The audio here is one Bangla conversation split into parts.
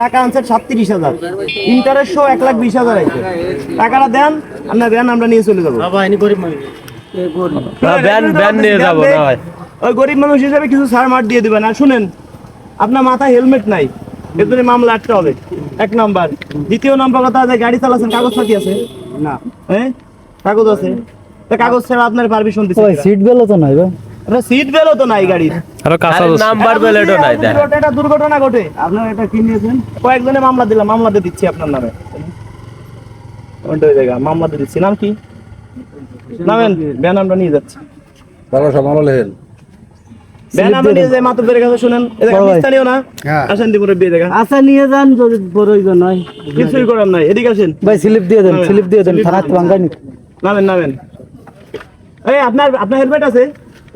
টাকা আনছেন সাতত্রিশ হাজার। ইন্টারেস্ট সহ এক লাখ বিশ হাজার আছে টাকাটা দেন আপনার দেন আমরা নিয়ে চলে যাব। ভ্যান ভ্যান নিয়ে যাব না ওই গরিব মানুষ হিসেবে কিছু সার মার দিয়ে দিবেন। আর শুনেন আপনার মাথায় হেলমেট নাই। এর মামলা আটটা হবে। এক নাম্বার। দ্বিতীয় নাম্বার কথা যে গাড়ি চালাচ্ছেন কাগজ কাগজপাতি আছে? না। হ্যাঁ? কাগজ আছে? তা কাগজ ছাড়া আপনার পারমিশন দিচ্ছে সিট বেলও তো নাই ভাই। সিট বেলও তো নাই গাড়ির। আরে নাম্বার প্লেটও নাই দেখ এটা দুর্ঘটনা ঘটে আপনার এটা কি নিয়েছেন? কয়েকজনে মামলা দিলাম মামলা দিয়ে দিচ্ছি আপনার নামে। ওই জায়গা মামলা দিয়ে দিচ্ছি। নাম কি? নামেন ব্যান আমরা নিয়ে যাচ্ছি। বাবা সমালো লেহেন ব্যান আমরা নিয়ে যাই মাতুবের কাছে শুনেন। এ জায়গা বড় ভাই। স্থানীয় না। হ্যাঁ। আসেন দিপুরের বিয়ে জায়গা আচ্ছা নিয়ে যান যদি প্রয়োজন হয় কিছুই করার নাই। এদিকে আসেন। ভাই স্লিপ দিয়ে দেন স্লিপ দিয়ে দেন থানা ভাঙ্গানি নামেন নামেন। এই আপনার আপনার হেলমেট আছে?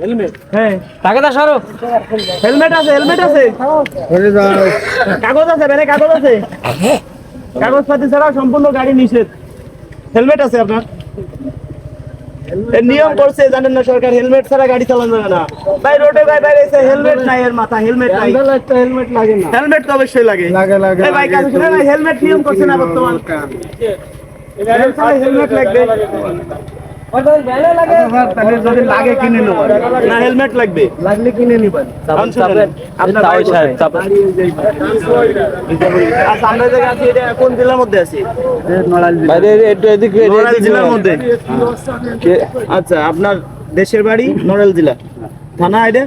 হেলমেট হ্যাঁ। সরো। হেলমেট আছে হেলমেট আছে। কাগজ আছে ব্যানে কাগজ আছে। কাগজপাতি ছাড়া সম্পূর্ণ গাড়ি নিষেধ। হেলমেট আছে আপনার। নিয়ম করছে জানেন না সরকার হেলমেট ছাড়া গাড়ি চালানো যাবে না। ভাই রোডে ভাই বাইরে এসে হেলমেট নাই এর মাথা হেলমেট নাই। হেলমেট লাগে না। হেলমেট তো অবশ্যই লাগে। লাগে, লাগে, ভাই কাছে শুনে ভাই হেলমেট নিয়ম করছে না বর্তমান। হেলমেট লাগবে। যদি লাগে কিনে নেব। না হেলমেট লাগবে। লাগলে কিনে নিবেন। কারণ শুনেন, আপনার বাড়ি কোথায়? আচ্ছা কোন জেলার মধ্যে আছি? জেলার মধ্যে। আচ্ছা আপনার দেশের বাড়ি নড়াইল জেলা। থানা এটা?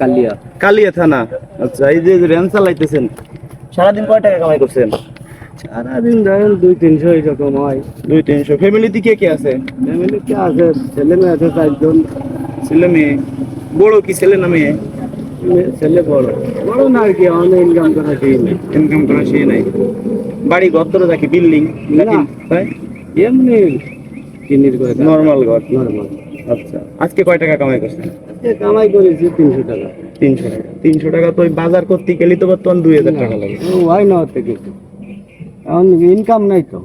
কালিয়া। কালিয়া থানা। আচ্ছা এই যে রেন চালাইতেছেন সারাদিন কয় টাকা কামাই করছেন? সারাদিন ধরেন দুই তিনশো এরকম হয়। দুই তিনশো। ফ্যামিলিতে কে কে আছে? ফ্যামিলিতে আছে ছেলে মেয়ে আছে চারজন। ছেলে মেয়ে? বড় কি ছেলে না মেয়ে? ছেলে বড়। বড় না আর কি অনেক ইনকাম করা সেই নেই। ইনকাম করা সে নাই। বাড়ি ঘর দেখি বিল্ডিং না। এমনি কিনির করে নর্মাল ঘর। নর্মাল আচ্ছা। আজকে কয় টাকা কামাই করছেন? কামাই করেছি তিনশো টাকা। তিনশো টাকা। তিনশো টাকা তো ওই বাজার করতে গেলে তো বর্তমান দুই হাজার টাকা লাগে। হয় না হতে কিছু এখন ইনকাম নাই তো।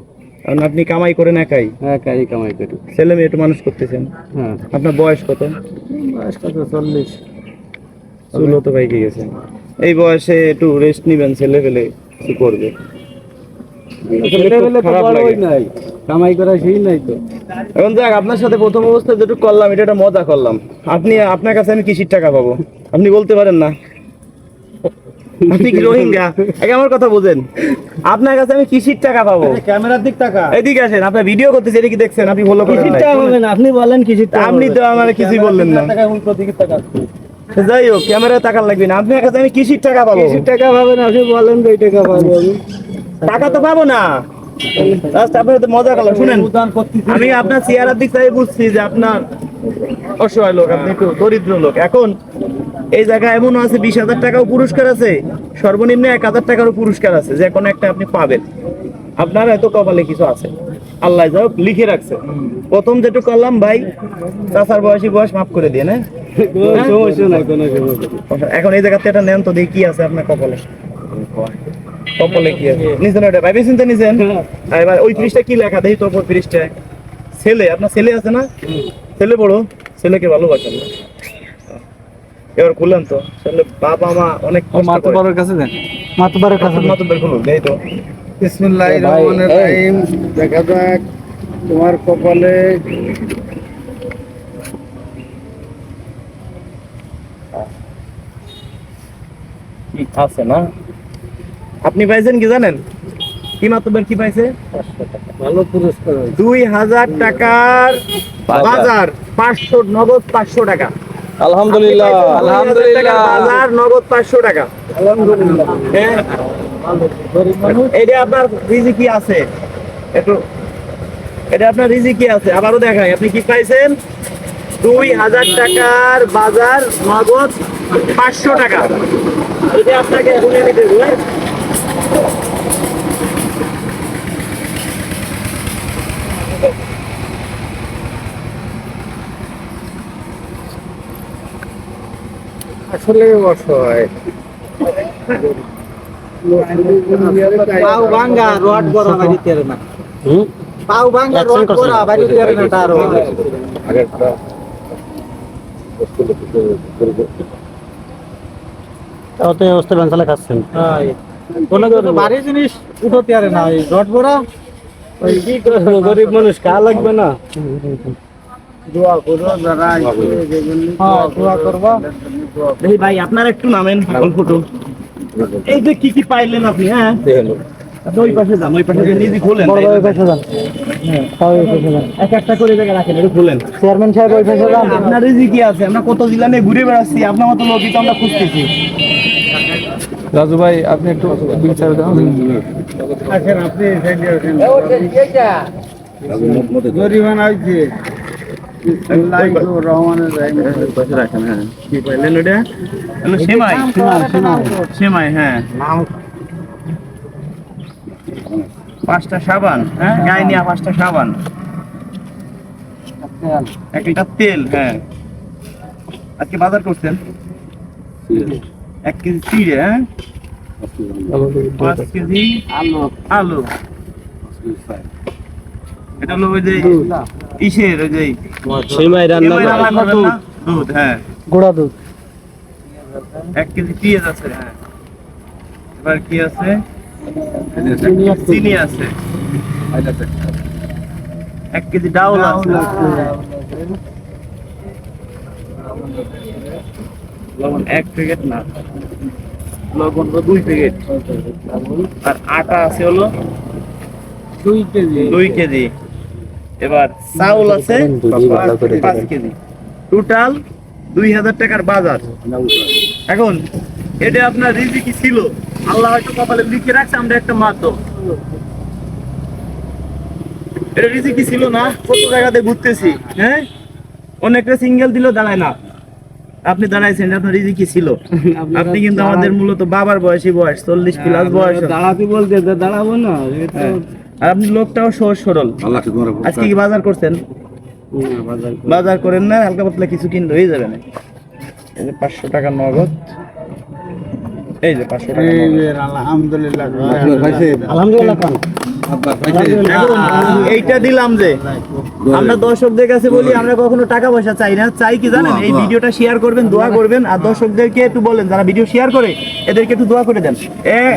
কারণ আপনি কামাই করেন একাই? কারি কামাই করি। ছেলে মেয়ে একটু মানুষ করতেছেন। হ্যাঁ। আপনার বয়স কত? বয়স কত? চল্লিশ। চুলো তো এই বয়সে একটু রেস্ট নিবেন ছেলে পেলে কিছু করবে। নাই। কামাই করা সেই নাই তো। এখন যাক আপনার সাথে প্রথম অবস্থায় যেটুকু করলাম এটা একটা মজা করলাম। আপনি আপনার কাছে আমি কিসির টাকা পাবো। আপনি বলতে পারেন না। আপনি কি রোহিঙ্গা? আগে আমার কথা বোঝেন। আপনার কাছে আমি কিসির টাকা পাবো? ক্যামেরার দিক টাকা এদিকে আসেন আপনার ভিডিও করতেছে এটা কি দেখছেন আপনি ফলো করেন কিসির টাকা হবে আপনি বলেন কিসির টাকা আপনি তো আমার কিছুই বললেন না। টাকা উল্টো দিকের টাকা যাই হোক ক্যামেরা টাকা লাগবে না। আপনার কাছে আমি কিসির টাকা পাবো? কিসির টাকা পাবেন? আপনি বলেন যে টাকা পাবো টাকা তো পাবো না। মজা করলাম শুনেন। আমি আপনার চেহারার দিক থেকে বুঝছি যে আপনার অসহায় লোক আপনি একটু দরিদ্র লোক। এখন এই জায়গায় এমন আছে বিশ হাজার টাকাও পুরস্কার আছে সর্বনিম্ন এক হাজার টাকারও পুরস্কার আছে যে কোনো একটা আপনি পাবেন। আপনার এত কপালে কিছু আছে। আল্লাহ যাও লিখে রাখছে। প্রথম যেটুকু করলাম ভাই চাচার বয়সী বয়স মাফ করে দিয়ে না। এখন এই জায়গাতে একটা নেন তো দেখি কি আছে আপনার কপালে। কপালে কি আছে? নিছেন ওটা ভাইবে চিন্তা নিছেন? এবার ওই পৃষ্ঠা কি লেখা? দেখি উপর পৃষ্ঠায় ছেলে আপনার ছেলে আছে না? ছেলে বড়? ছেলেকে ভালোবাসেন না। এবার খুললেন তো। ছেলে বাবা মা অনেক কষ্ট কাছে দেন। মাতবারের কাছে। খুলুন এই তো। বিসমিল্লাহির রহমানির রহিম। দেখা যাক তোমার কপালে কি আছে না? আপনি পাইছেন কি জানেন? কি মাতুব্বের কি পাইছে? ভালো পুরস্কার দুই হাজার টাকার বাজার পাঁচশো নগদ পাঁচশো টাকা। আলহামদুলিল্লাহ। আলহামদুলিল্লাহ। বাজার নগদ পাঁচশো টাকা। আলহামদুলিল্লাহ। হ্যাঁ। এটা আপনার রিজিকি আছে? একটু এটা আপনার রিজিকি আছে? আবারও দেখাই আপনি কি পাইছেন? দুই হাজার টাকার বাজার নগদ পাঁচশো টাকা। এটা আপনাকে গুনে নিতে হবে আসলে অসহায় পাও ভাঙ্গা রড করা বাড়িতে না পাও ভাঙ্গা রড করা বাড়িতে না তার আগেরটা অত অবস্থা বেঞ্চালে খাচ্ছেন। জিনিস উঠতে পারে না ওই রড বড়া গরিব মানুষ কা লাগবে না? দোয়া করো যারা আইছে, যেগুলি হ্যাঁ দোয়া করবা। দেখি ভাই আপনারা একটু নামেন অল্প এই যে কি কি পাইলেন আপনি হ্যাঁ? ওই পাশে যান ওই পাশে নিজে খোলেন। বড় ভাই পাশে যান। হ্যাঁ ওই পাশে যান। এক একটা করে জায়গা রাখেন একটু খোলেন। চেয়ারম্যান সাহেব ওই পাশে যান। আপনার আছে আমরা কত জেলা নিয়ে ঘুরে বেড়াচ্ছি আপনার মতো লোকই তো আমরা খুঁজতেছি। রাজু ভাই আপনি একটু বিল দাও আপনি জরিমানা হয়েছে। পাঁচটা সাবান হ্যাঁ গায়ে পাঁচটা সাবান এক লিটার তেল হ্যাঁ আজকে বাজার করছেন এক কেজি চিড়ে হ্যাঁ। পাঁচ কেজি আলু আলু এটা হলো ওই যে ইসের ওই যে সেমাই রান্না? দুধ। হ্যাঁ। গোড়া দুধ। এক কেজি পেঁয়াজ আছে হ্যাঁ। এবার কি চিনি আছে। চিনি আছে। এক কেজি ডাউল আছে। লবণ এক প্যাকেট না। লবণ হলো দুই প্যাকেট। আর আটা আছে হলো দুই কেজি। দুই কেজি। এবার চাউল আছে পাঁচ কেজি টোটাল দুই হাজার টাকার বাজার। এখন এটা আপনার রিজিকি ছিল। আল্লাহ হয়তো কপালে লিখে রাখছে আমরা একটা মাধ্যম এটা রিজিকি ছিল না? কত জায়গাতে ঘুরতেছি হ্যাঁ? অনেকটা সিঙ্গেল দিল দাঁড়ায় না। আপনি দাঁড়াইছেন আপনার রিজিকি ছিল? আপনি কিন্তু আমাদের মূলত বাবার বয়সী বয়স চল্লিশ প্লাস বয়স। দাঁড়াতে বলতে দাঁড়াবো না হ্যাঁ। আর আপনি লোকটাও সহজ সরল। আজকে কি বাজার করছেন? বাজার করেন না হালকা পাতলা কিছু কিনলে হয়ে যাবে না। এই যে পাঁচশো টাকা নগদ। এই যে পাঁচশো টাকা আলহামদুলিল্লাহ আলহামদুলিল্লাহ এইটা দিলাম যে আমরা দর্শকদের কাছে বলি আমরা কখনো টাকা পয়সা চাই না। চাই কি জানেন? এই ভিডিওটা শেয়ার করবেন দোয়া করবেন আর দর্শকদেরকে একটু বলেন যারা ভিডিও শেয়ার করে এদেরকে একটু দোয়া করে দেন।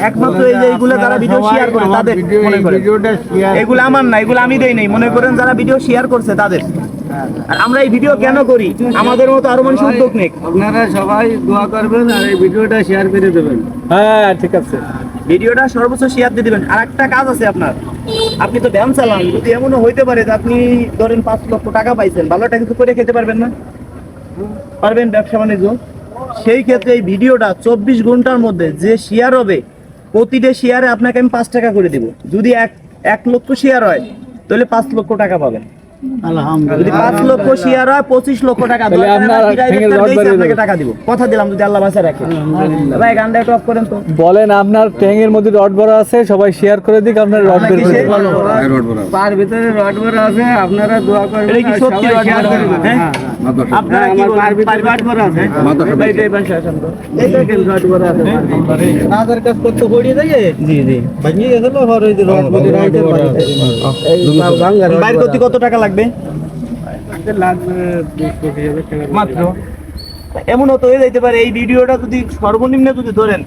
একমাত্র এই যে এইগুলো যারা ভিডিও শেয়ার করে তাদের মনে করেন। এগুলো আমার না এগুলো আমি দেই নাই। মনে করেন যারা ভিডিও শেয়ার করছে তাদের। আর আমরা এই ভিডিও কেন করি? আমাদের মতো আরও মানুষ উদ্যোগ নেই। আপনারা সবাই দোয়া করবেন আর এই ভিডিওটা শেয়ার করে দেবেন। হ্যাঁ ঠিক আছে। ভিডিওটা সর্বোচ্চ শেয়ার দিয়ে দিবেন। আর একটা কাজ আছে আপনার। আপনি তো ব্যায়াম চালান, যদি এমনও হইতে পারে যে আপনি ধরেন পাঁচ লক্ষ টাকা পাইছেন ভালোটা কিছু করে খেতে পারবেন না? পারবেন ব্যবসা বাণিজ্য? সেই ক্ষেত্রে এই ভিডিওটা চব্বিশ ঘণ্টার মধ্যে যে শেয়ার হবে, প্রতিটা শেয়ারে আপনাকে আমি পাঁচ টাকা করে দিব। যদি এক এক লক্ষ শেয়ার হয়, তাহলে পাঁচ লক্ষ টাকা পাবেন। যদি পাঁচ লক্ষ শেয়ার হয় পঁচিশ লক্ষ টাকা। তাহলে দরকার আপনার হয়, প্রাইভেট ঠেঙের কার রড দিয়েছি, বাড়িয়ে আপনাকে টাকা দিব। কথা দিলাম যদি আল্লাহ বাসা রাখে। ভাই গানটা একটু করেন তো। বলেন আপনার ট্যাঙ্গের মধ্যে রড বড় আছে সবাই শেয়ার করে দিক আপনার রড বের করে পার ভিতরে রড ভরা আছে আপনারা দোয়া করবেন এটা কি সত্যি রড share হ্যাঁ? হ্যাঁ। আপনারা কি পার ভিতরে রড ভরা আছে? ভাই, এই পাশে আসেন তো। এই দেখেন রড ভরা আছে। আধার কাজ করতে পড়িয়ে দেয় জি জি। ভাঙিয়ে গেছিল আর ওই রড বলে রাইটের বাড়িতে এই ভাঙ্গা রড বাইর করতে কত টাকা লাগবে? মাত্র? এমন হতে হয়ে যাইতে পারে, এই ভিডিওটা যদি সর্বনিম্ন যদি ধরেন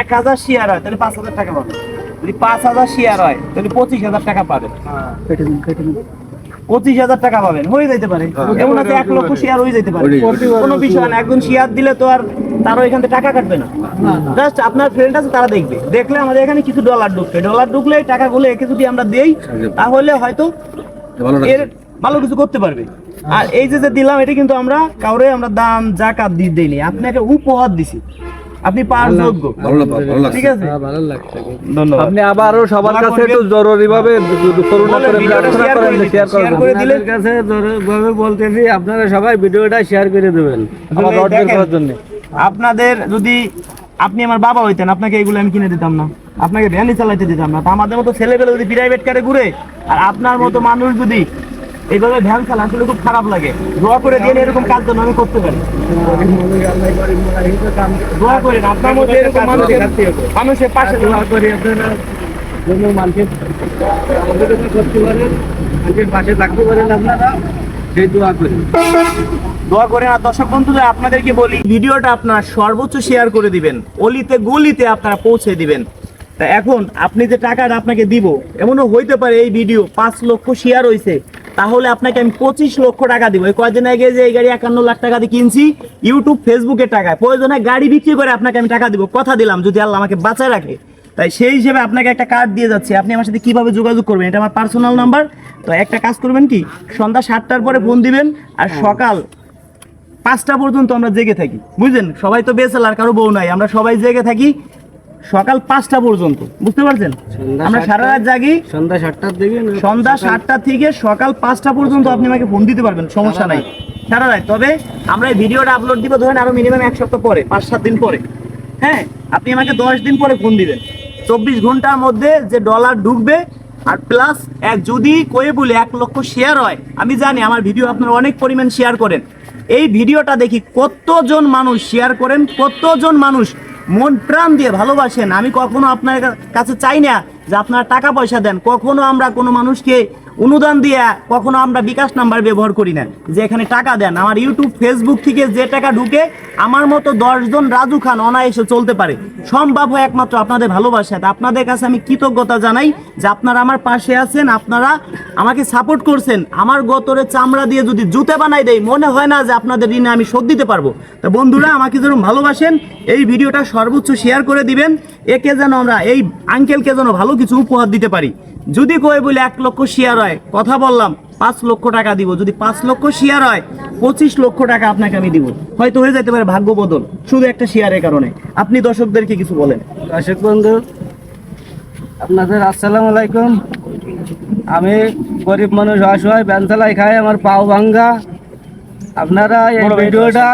এক হাজার শেয়ার হয়, তাহলে পাঁচ হাজার টাকা পাবে। যদি পাঁচ হাজার শেয়ার হয়, তাহলে পঁচিশ হাজার টাকা পাবেন। পঁচিশ হাজার টাকা পাবেন, হয়ে যাইতে পারে। এমন আছে এক লক্ষ শেয়ার হয়ে যেতে পারে। কোনো বিষয় না, একজন শেয়ার দিলে তো আর তারও এখান থেকে টাকা কাটবে না। জাস্ট আপনার ফ্রেন্ড আছে, তারা দেখবে। দেখলে আমাদের এখানে কিছু ডলার ঢুকবে ডলার ঢুকলে টাকাগুলো একে যদি আমরা দেই, তাহলে হয়তো এর ভালো কিছু করতে পারবে। আর এই যে যে দিলাম এটা কিন্তু আমরা কাউরে আমরা দাম জাকাত দিয়ে দেইনি। আপনাকে উপহার দিছি। আপনি পার যোগ্য ঠিক আছে? ভালো লাগছে। ধন্যবাদ। আপনি আবারও সবার কাছে একটু জরুরি ভাবে করুণা করে প্রার্থনা করেন শেয়ার করেন দিলে কাছে বলতেছি আপনারা সবাই ভিডিওটা শেয়ার করে দেবেন। আমার রড বের করার জন্য। আপনাদের যদি আপনি আমার বাবা হইতেন আপনাকে এগুলো আমি কিনে দিতাম না। আপনাকে ভ্যানই চালাইতে দিতাম না। আমাদের মতো ছেলেবেলে যদি প্রাইভেট কারে ঘুরে আর আপনার মতো মানুষ যদি এইভাবে ভ্যান চালা আসলে খুব খারাপ লাগে। দোয়া করে দিয়ে এরকম কাজ যেন আমি করতে পারি। দোয়া করেন আপনার মধ্যে এরকম মানুষের মানুষের পাশে দোয়া করি আপনারা। যেন মানুষের করতে পারেন মানুষের পাশে থাকতে পারেন আপনারা সেই দোয়া করি। দোয়া করেন আর দর্শক বন্ধুদের আপনাদেরকে বলি ভিডিওটা আপনারা সর্বোচ্চ শেয়ার করে দিবেন। অলিতে গলিতে আপনারা পৌঁছে দিবেন। তা এখন আপনি যে টাকাটা আপনাকে দিব এমনও হইতে পারে এই ভিডিও পাঁচ লক্ষ শেয়ার হয়েছে তাহলে আপনাকে আমি পঁচিশ লক্ষ টাকা দিব। এই কয়দিন আগে যে এই গাড়ি একান্ন লাখ টাকা দিয়ে কিনছি ইউটিউব ফেসবুকের টাকায়। প্রয়োজনে গাড়ি বিক্রি করে আপনাকে আমি টাকা দিব। কথা দিলাম যদি আল্লাহ আমাকে বাঁচায় রাখে। তাই সেই হিসেবে আপনাকে একটা কার্ড দিয়ে যাচ্ছি। আপনি আমার সাথে কীভাবে যোগাযোগ করবেন এটা আমার পার্সোনাল নাম্বার তো একটা কাজ করবেন কি সন্ধ্যা সাতটার পরে ফোন দিবেন আর সকাল পাঁচটা পর্যন্ত আমরা জেগে থাকি। বুঝলেন? সবাই তো বেসেলার কারও বউ নাই। আমরা সবাই জেগে থাকি। সকাল পাঁচটা পর্যন্ত। বুঝতে পারছেন? আমরা সারা রাত জাগি। সন্ধ্যা সাতটার দিকে সন্ধ্যা সাতটা থেকে সকাল পাঁচটা পর্যন্ত আপনি আমাকে ফোন দিতে পারবেন সমস্যা নাই। সারা রাত। তবে আমরা এই ভিডিওটা আপলোড দিব ধরেন আরও মিনিমাম এক সপ্তাহ পরে পাঁচ সাত দিন পরে। হ্যাঁ? আপনি আমাকে দশ দিন পরে ফোন দিবেন। চব্বিশ ঘণ্টার মধ্যে যে ডলার ঢুকবে আর প্লাস এক যদি কয়ে বলে এক লক্ষ শেয়ার হয় আমি জানি আমার ভিডিও আপনারা অনেক পরিমাণ শেয়ার করেন। এই ভিডিওটা দেখি কতজন মানুষ শেয়ার করেন কতজন মানুষ মন প্রাণ দিয়ে ভালোবাসেন। আমি কখনো আপনার কাছে চাই না যে আপনারা টাকা পয়সা দেন। কখনো আমরা কোনো মানুষকে অনুদান দিয়ে কখনো আমরা বিকাশ নাম্বার ব্যবহার করি না। যে এখানে টাকা দেন, আমার ইউটিউব ফেসবুক থেকে যে টাকা ঢুকে আমার মতো দশজন রাজু খান অনায়াসে চলতে পারে। সম্ভব হয় একমাত্র আপনাদের ভালোবাসা আপনাদের কাছে আমি কৃতজ্ঞতা জানাই যে আপনারা আমার পাশে আছেন, আপনারা আমাকে সাপোর্ট করছেন। আমার গতরে চামড়া দিয়ে যদি জুতে বানাই দেয় মনে হয় না যে আপনাদের ঋণে আমি শোধ দিতে পারব। তা বন্ধুরা, আমাকে যেরকম ভালোবাসেন, এই ভিডিওটা সর্বোচ্চ শেয়ার করে দিবেন। একে যেন আমরা, এই আঙ্কেলকে যেন ভালো কিছু উপহার দিতে পারি। যদি কই বলে এক লক্ষ শেয়ার হয় কথা বললাম পাঁচ লক্ষ টাকা দিব। যদি পাঁচ লক্ষ শেয়ার হয় পঁচিশ লক্ষ টাকা আপনাকে আমি দিব। হয়তো হয়ে যেতে পারে ভাগ্য বদল শুধু একটা শেয়ারের কারণে। আপনি দর্শকদেরকে কিছু বলেন। দর্শক বন্ধু আপনাদের আসসালামু আলাইকুম। আমি গরিব মানুষ অসহায় ব্যানসালাই খাই আমার পাও ভাঙ্গা। আপনারা এই ভিডিওটা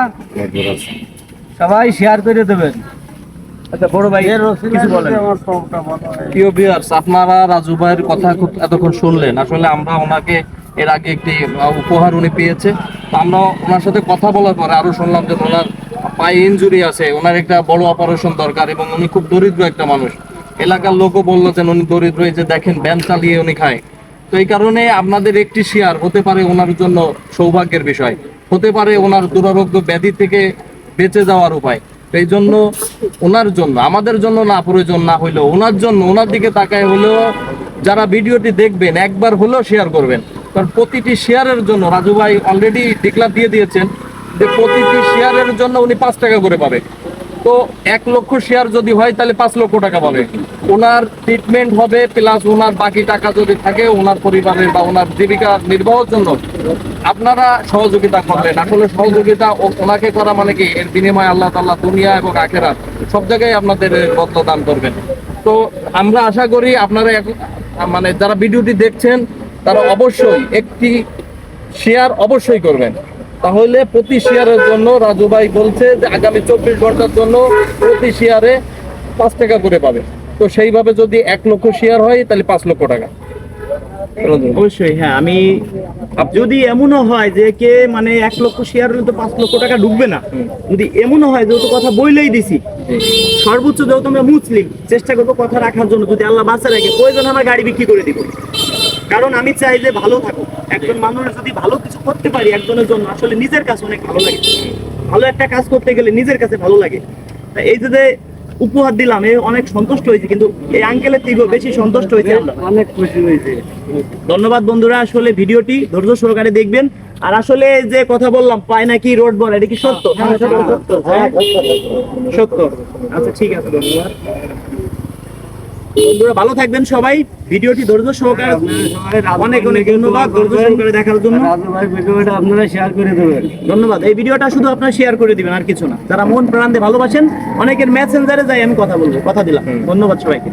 সবাই শেয়ার করে দেবেন। আচ্ছা বড় ভাই কিছু বলেন। প্রিয় ভিউয়ার্স আপনারা রাজু ভাইয়ের কথা এতক্ষণ শুনলেন। আসলে আমরা ওনাকে এর আগে একটি উপহার উনি পেয়েছে। আমরা ওনার সাথে কথা বলার পরে আরও শুনলাম যে ওনার পায়ে ইনজুরি আছে ওনার একটা বড় অপারেশন দরকার এবং উনি খুব দরিদ্র একটা মানুষ। এলাকার লোকও বলল যে উনি দরিদ্র এই যে দেখেন ব্যান চালিয়ে উনি খায়। তো এই কারণে আপনাদের একটি শেয়ার হতে পারে ওনার জন্য সৌভাগ্যের বিষয়। হতে পারে ওনার দুরারোগ্য ব্যাধি থেকে বেঁচে যাওয়ার উপায়। এই জন্য ওনার জন্য, আমাদের জন্য না, প্রয়োজন না হইলেও। ওনার জন্য, ওনার দিকে তাকায় হলেও যারা ভিডিওটি দেখবেন, একবার হলেও শেয়ার করবেন। কারণ প্রতিটি শেয়ারের জন্য, রাজু ভাই অলরেডি ডিক্লার দিয়ে দিয়েছেন যে প্রতিটি শেয়ারের জন্য উনি পাঁচ টাকা করে পাবে। তো এক লক্ষ শেয়ার যদি হয়, তাহলে পাঁচ লক্ষ টাকা পাবে। ওনার ট্রিটমেন্ট হবে প্লাস ওনার বাকি টাকা যদি থাকে, ওনার পরিবারের বা ওনার জীবিকা নির্বাহের জন্য, আপনারা সহযোগিতা করবেন। আসলে সহযোগিতা ওনাকে করা মানে কি? এর বিনিময়ে আল্লাহ তাল্লাহ দুনিয়া এবং আখেরা সব জায়গায় আপনাদের বদল দান করবেন। তো আমরা আশা করি আপনারা মানে যারা ভিডিওটি দেখছেন, তারা অবশ্যই একটি শেয়ার অবশ্যই করবেন। তাহলে প্রতি শেয়ারের জন্য রাজু ভাই বলছে যে আগামী চব্বিশ ঘণ্টার জন্য প্রতি শেয়ারে পাঁচ টাকা করে পাবে। তো সেইভাবে যদি এক লক্ষ শেয়ার হয় তাহলে পাঁচ লক্ষ টাকা। অবশ্যই হ্যাঁ আমি যদি এমনও হয় যে কে মানে এক লক্ষ শেয়ার হলে তো পাঁচ লক্ষ টাকা ঢুকবে না। যদি এমনও হয় যেহেতু কথা বইলেই দিছি। সর্বোচ্চ যেহেতু আমরা মুসলিম চেষ্টা করব কথা রাখার জন্য। যদি আল্লাহ বাঁচা রাখে প্রয়োজন আমার গাড়ি বিক্রি করে দিব। কারণ আমি চাই যে ভালো থাকুক। একজন মানুষ যদি ভালো কিছু করতে পারি একজনের জন্য আসলে নিজের কাছে অনেক ভালো লাগে। ভালো একটা কাজ করতে গেলে নিজের কাছে ভালো লাগে। তা এই যে যে উপহার দিলাম এ অনেক সন্তুষ্ট হয়েছে কিন্তু এই আঙ্কেলের থেকেও বেশি সন্তুষ্ট হয়েছে অনেক খুশি হয়েছে। ধন্যবাদ বন্ধুরা আসলে ভিডিওটি ধৈর্য সহকারে দেখবেন। আর আসলে যে কথা বললাম পায় নাকি রোড বল এটা কি সত্য। হ্যাঁ, সত্য। আচ্ছা ঠিক আছে ধন্যবাদ। বন্ধুরা, ভালো থাকবেন সবাই। ভিডিওটি ধৈর্য সহকারে অনেক অনেক ধন্যবাদ। ধৈর্য সহকারে দেখার জন্য। ভিডিওটা আপনারা শেয়ার করে দেবেন ধন্যবাদ। এই ভিডিওটা শুধু আপনারা শেয়ার করে দিবেন, আর কিছু না। যারা মন প্রাণ দিয়ে ভালোবাসেন, অনেকের মেসেঞ্জারে যাই, আমি কথা বলব, কথা দিলাম। ধন্যবাদ সবাইকে।